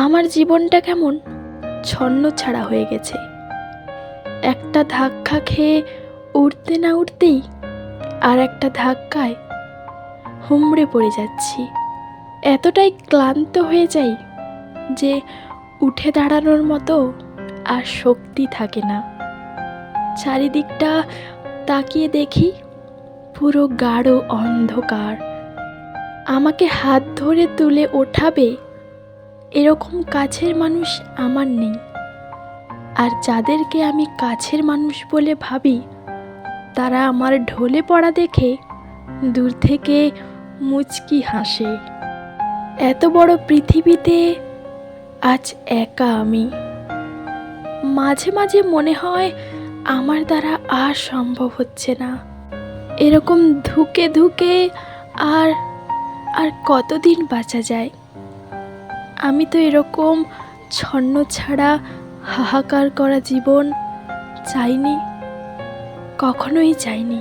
আমার জীবনটা কেমন ছন্ন ছাড়া হয়ে গেছে। একটা ধাক্কা খেয়ে উঠতে না উঠতেই আর একটা ধাক্কায় হুমড়ে পড়ে যাচ্ছি। এতটাই ক্লান্ত হয়ে যাই যে উঠে দাঁড়ানোর মতো আর শক্তি থাকে না। চারিদিকটা তাকিয়ে দেখি পুরো গাঢ় অন্ধকার। আমাকে হাত ধরে তুলে ওঠাবে এরকম কাছের মানুষ আমার নেই। আর যাদেরকে আমি কাছের মানুষ বলে ভাবি, তারা আমার ঢলে পড়া দেখে দূর থেকে মুচকি হাসে। এত বড় পৃথিবীতে আজ একা আমি। মাঝে মাঝে মনে হয় আমার দ্বারা আর সম্ভব হচ্ছে না। এরকম ধুকে ধুকে আর আর কতদিন বাঁচা যায়? আমি তো এরকম ছন্ন ছাড়া হাহাকার করা জীবন চাইনি কখনোই চাইনি।